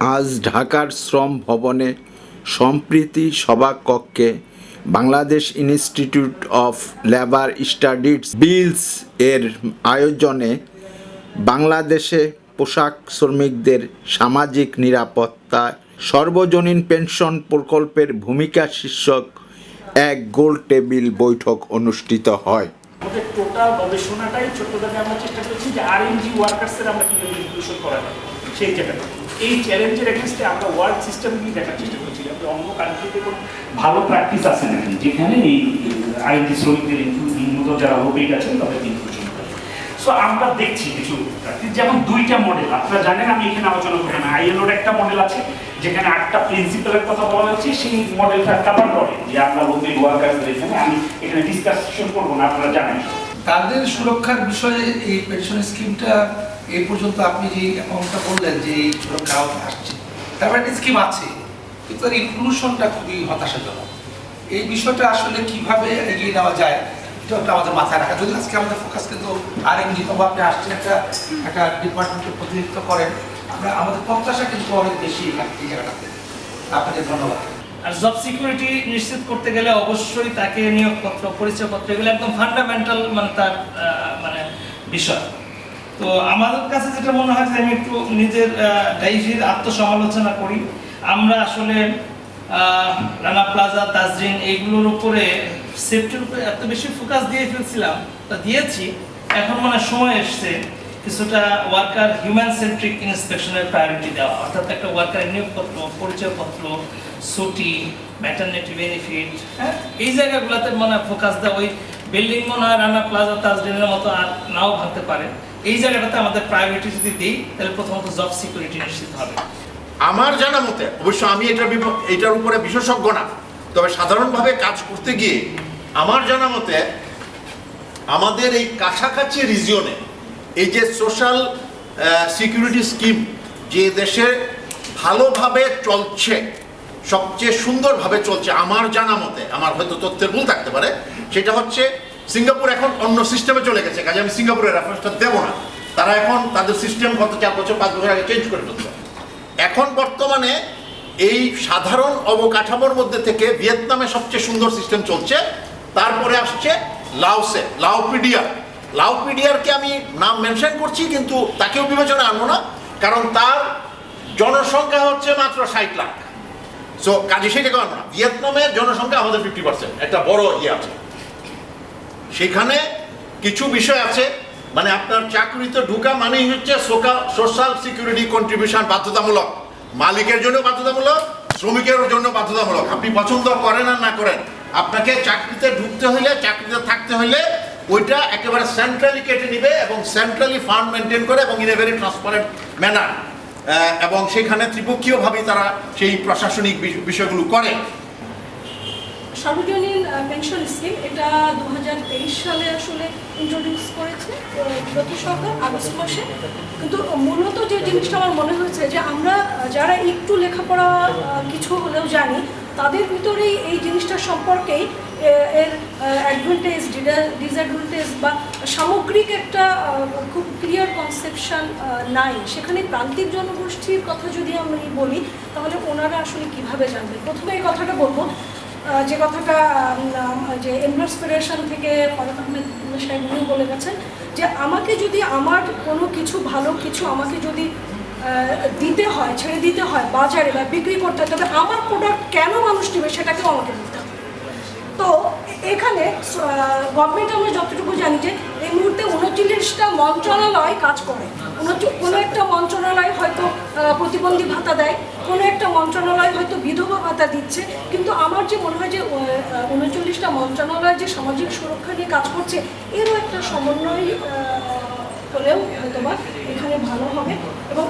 আজ ঢাকার শ্রম ভবনে সম্প্রীতি সভাকক্ষে Bangladesh Institute of Labour Studies BILS এর আয়োজনে বাংলাদেশে পোশাক শ্রমিকদের সামাজিক নিরাপত্তা, সর্বজনীন পেনশন প্রকল্পের ভূমিকা শীর্ষক এক গোল টেবিল বৈঠক অনুষ্ঠিত হয়। টোটাল গবেষণাটাই ছোট্টদাকে আমরা চেষ্টা করছি যে আর ওয়ার্কার্সের আমরা করা সেই জায়গাটা। এই চ্যালেঞ্জের এগেনস্টে আমরা ওয়ার্ল্ড সিস্টেমগুলি দেখার চেষ্টা করছি। যাতে অন্য কান্ট্রিতে কোনো ভালো প্র্যাকটিস আছে নাকি? যেখানে এই আইনজি শ্রমিকদের ইনক্লুড যারা ওবিট আছেন তাদের ইনক্লুশন সো আমরা দেখছি কিছু practice, যেমন দুইটা মডেল আপনারা জানেন আমি এখানে আলোচনা করব না। আইএলওর একটা মডেল আছে যেখানে আটটা প্রিন্সিপালের কথা বলা হচ্ছে। সেই মডেলটা কাভার করে। যে আমরা ওবিট ওয়ার্কার্সদের এখানে আমি এখানে ডিসকাশন করব না আপনারা জানেন। তাদের সুরক্ষার বিষয়ে এই পেনশন স্কিমটা এই পর্যন্ত আপনি যে অ্যামাউন্টটা বললেন যে এই আওতায় আসছে তারপর একটা স্কিম আছে, কিন্তু তার ইনক্লুশনটা খুবই হতাশাজনক। এই বিষয়টা আসলে কীভাবে এগিয়ে নেওয়া যায়, এটা একটা আমাদের মাথায় রাখা। যদি আজকে আমাদের ফোকাস কিন্তু আর এমনি তবু আপনি আসছেন একটা একটা ডিপার্টমেন্টের প্রতিনিধিত্ব করেন, আমরা, আমাদের প্রত্যাশা কিন্তু অনেক বেশি এই জায়গাটাতে আপনাকে ধন্যবাদ। আর জব সিকিউরিটি নিশ্চিত করতে গেলে অবশ্যই তাকে নিয়োগপত্র, পরিচয়পত্র, এগুলো একদম ফান্ডামেন্টাল মানে তার মানে বিষয়। তো আমাদের কাছে যেটা মনে হয় যে আমি একটু নিজের ডাইভির আত্মসমালোচনা করি। আমরা আসলে রানা প্লাজা, তাজরিন এইগুলোর উপরে সেফটির উপরে এত বেশি ফোকাস দিয়ে ফেলছিলাম, তা দিয়েছি। এখন মানে সময় এসছে কিছুটা ওয়ার্কার হিউম্যান সেন্ট্রিক ইন্সপেকশনের প্রায়োরিটি দেওয়া। অর্থাৎ একটা ওয়ার্কার নিয়োগপত্র, পরিচয়পত্র, ছুটি ম্যাটারনিটি বেনিফিট হ্যাঁ? এই জায়গাগুলোতে মানে ফোকাস দেওয়া। ওই বিল্ডিং মনে হয় রানা প্লাজা তাজডিনের মতো আর নাও ভাঙতে পারে। এই জায়গাটাতে আমাদের প্রায়োরিটি যদি দিই, তাহলে প্রথমত জব সিকিউরিটি নিশ্চিত হবে। আমার জানা মতে, অবশ্য আমি বিপ- এটার উপরে বিশেষজ্ঞ না, তবে সাধারণভাবে কাজ করতে গিয়ে আমার জানা মতে, আমাদের এই কাছাকাছি রিজিয়নে এই যে সোশ্যাল সিকিউরিটি স্কিম যে দেশে ভালোভাবে চলছে, সবচেয়ে সুন্দরভাবে চলছে, আমার জানা মতে, আমার হয়তো তথ্যের ভুল থাকতে পারে, সেটা হচ্ছে সিঙ্গাপুর এখন অন্য সিস্টেমে চলে গেছে, কাজে আমি সিঙ্গাপুরের রেফারেন্সটা দেবো না। তারা এখন তাদের সিস্টেম গত চার বছর, পাঁচ বছর আগে চেঞ্জ করে ফেলছে। এখন বর্তমানে এই সাধারণ অবকাঠামোর মধ্যে থেকে ভিয়েতনামে সবচেয়ে সুন্দর সিস্টেম চলছে, তারপরে আসছে লাওসে লাওপিডিয়া লাওপিডিয়ারকে আমি নাম মেনশন করছি, কিন্তু তাকেও বিবেচনা আনব না, কারণ তার জনসংখ্যা হচ্ছে মাত্র ষাট লাখ। সো কাজে সেটাকে আনব না। ভিয়েতনামের জনসংখ্যা আমাদের ফিফটি পার্সেন্ট একটা বড় ইয়ে আছে। সেখানে কিছু বিষয় আছে। মানে আপনার চাকরিতে ঢুকা মানেই হচ্ছে সোশ্যাল সিকিউরিটি কন্ট্রিবিউশন বাধ্যতামূলক। মালিকের জন্য বাধ্যতামূলক, শ্রমিকের জন্য বাধ্যতামূলক। আপনি পছন্দ করেন আর না করেন, আপনাকে চাকরিতে ঢুকতে হলে, চাকরিতে থাকতে হলে ওইটা একেবারে সেন্ট্রালি কেটে নিবে এবং সেন্ট্রালি ফান্ড মেনটেন করে এবং in a very transparent manner এবং সেখানে ত্রিপক্ষীয়ভাবেই তারা সেই প্রশাসনিক বিষ- বিষয়গুলো করে। সার্বজনীন পেনশন স্কিম এটা দু হাজার তেইশ সালে আসলে ইন্ট্রোডিউস করেছে বিগত সরকার, আগস্ট মাসে। কিন্তু মূলত যে জিনিসটা আমার মনে হয়েছে যে আমরা যারা একটু লেখাপড়া কিছু হলেও জানি, তাদের ভিতরেই এই জিনিসটা সম্পর্কেই এর অ্যাডভান্টেজ ডিসঅ্যাডভান্টেজ বা সামগ্রিক একটা খুব ক্লিয়ার কনসেপশন নাই। সেখানে প্রান্তিক জনগোষ্ঠীর কথা যদি আমি বলি, তাহলে ওনারা আসলে কীভাবে জানবে? প্রথমে এই কথাটা বলব যে কথাটা যে এমপ্লয়ার্স থেকে আহমেদ সাহেব উনি বলে গেছেন, যে আমাকে যদি আমার কোনো কিছু ভালো কিছু আমাকে যদি দিতে হয়, ছেড়ে দিতে হয়, বাজারে বা বিক্রি করতে হয়, তবে আমার প্রোডাক্ট কেন মানুষ নেবে সেটাকেও আমাকে বলতে হবে। তো এখানে গভর্নমেন্ট আমরা যতটুকু জানি যে এই মুহূর্তে উনচল্লিশটা মন্ত্রণালয় কাজ করে। কোনো একটা প্রতিবন্ধী ভাতা দেয় কোনো একটা মন্ত্রণালয় হয়তো বিধবা ভাতা দিচ্ছে কিন্তু আমার যে মনে হয় যে উনচল্লিশটা মন্ত্রণালয় যে সামাজিক সুরক্ষা নিয়ে কাজ করছে এরও একটা সমন্বয় হলেও হয়তো বা এখানে ভালো হবে এবং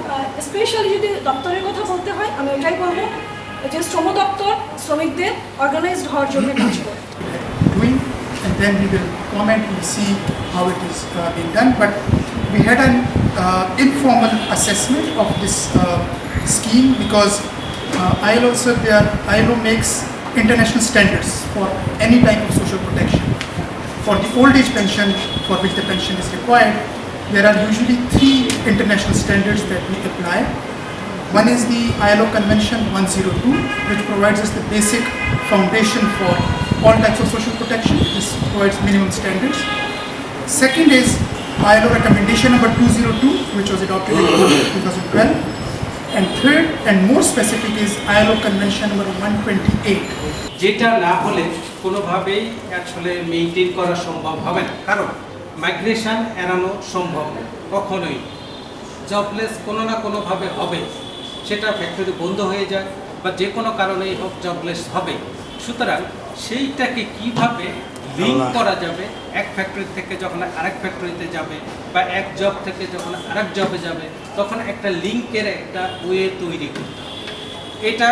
স্পেশালি যদি দপ্তরের কথা বলতে হয় আমি এটাই বলব যে শ্রম দপ্তর শ্রমিকদের অর্গানাইজড হওয়ার জন্য কাজ করে and then we will comment, we'll see how it is uh, being done. But we had an uh, informal assessment of this uh, scheme because uh, ILO ILO makes international standards for any type of social protection. For the old age pension for which the pension is required, there are usually three international standards that we apply. One is the ILO Convention 102, which provides us the basic foundation for all types of social protection. This provides minimum standards. Second is ILO recommendation number 202, which was adopted in 2012. And third and more specific is ILO convention number 128. যেটা না হলে কোনোভাবেই আসলে maintain করা সম্ভব হবে না কারণ মাইগ্রেশন এড়ানো সম্ভব কখনোই জবলেস কোনো না কোনোভাবে হবে সেটা ফ্যাক্টরি বন্ধ হয়ে যায় বা যে কোনো কারণেই হোক জবলেস হবে সুতরাং সেইটাকে কীভাবে লিঙ্ক করা যাবে এক ফ্যাক্টরি থেকে যখন আরেক ফ্যাক্টরিতে যাবে বা এক জব থেকে যখন আরেক জবে যাবে তখন একটা লিঙ্কের একটা ওয়ে তৈরি করতে হবে। এটা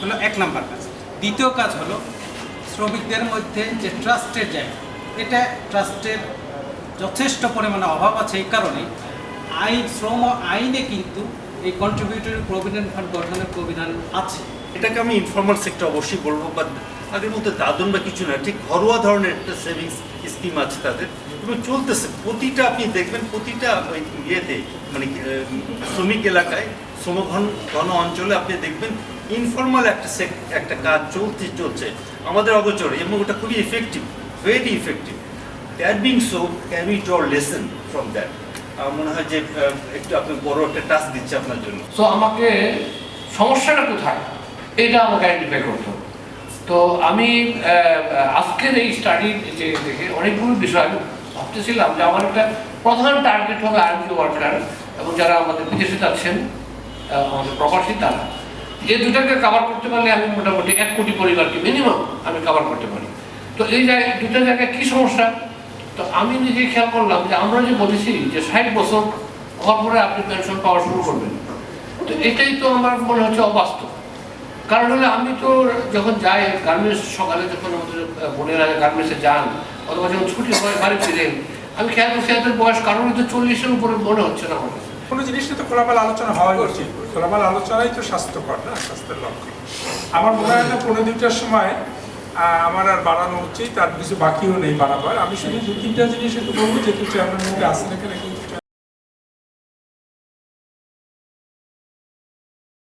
হলো এক নাম্বার কাজ। দ্বিতীয় কাজ হলো শ্রমিকদের মধ্যে যে ট্রাস্টের জায়গা এটা ট্রাস্টের যথেষ্ট পরিমাণে অভাব আছে এই কারণে আইন শ্রম আইনে কিন্তু এই কন্ট্রিবিউটরি প্রভিডেন্ট ফান্ড গঠনের প্রবিধান আছে। এটাকে আমি ইনফর্মাল সেক্টর অবশ্যই বলব বা আগের মতো দাদন বা কিছু না, ঠিক ঘরোয়া ধরনের একটা সেভিংস স্কিম আছে তাদের। এবং চলতেছে, প্রতিটা আপনি দেখবেন, প্রতিটা ওই ইয়েতে মানে শ্রমিক এলাকায়, শ্রমঘন, ঘন অঞ্চলে আপনি দেখবেন ইনফর্মাল একটা একটা কাজ চলতে, চলছে। আমাদের অগোচরে, এবং ওটা খুবই effective very effective that being so can we draw lesson from that মনে হয় যে একটু আপনি বড় একটা টাস্ক দিচ্ছে আপনার জন্য। সো আমাকে সমস্যাটা কোথায়? এটা আমাকে আইডেন্টিফাই করতে হবে। তো আমি আজকের এই স্টাডি যে দেখে অনেকগুলো বিষয় আমি ভাবতেছিলাম যে আমার একটা প্রধান টার্গেট হবে আরবি ওয়ার্কার এবং যারা আমাদের বিদেশে যাচ্ছেন আমাদের প্রবাসী তারা। এই দুটাকে কাভার করতে পারলে আমি মোটামুটি এক কোটি পরিবারকে মিনিমাম আমি কাভার করতে পারি। তো এই জায়গায় দুটো জায়গায় কী সমস্যা? তো আমি নিজে খেয়াল করলাম যে আমরা যে বলেছি যে ষাট বছর হওয়ার পরে আপনি পেনশন পাওয়া শুরু করবেন। তো এটাই তো আমার মনে হচ্ছে অবাস্তব। কারণ হলে আমি তো যখন যাই, গার্মেন্টস সকালে যখন আমাদের বোনেরা গার্মেন্টসে যান, অথবা যখন ছুটি হয় বাড়ি ফিরেন আমি খেয়াল করছি এদের বয়স কারণ তো চল্লিশের উপরে মনে হচ্ছে না আমার কোনো জিনিস তো খোলামেলা আলোচনা হওয়া উচিত। খোলামেলা আলোচনাই তো স্বাস্থ্যকর না, স্বাস্থ্যের লক্ষ্য। আমার মনে হয় না পনেরো দুইটার সময় আমার আর বাড়ানো উচিত তার কিছু বাকিও নেই বাড়াবার। আমি শুধু দু তিনটা জিনিস একটু বলব, যেহেতু মধ্যে আসেন এখানে, একটু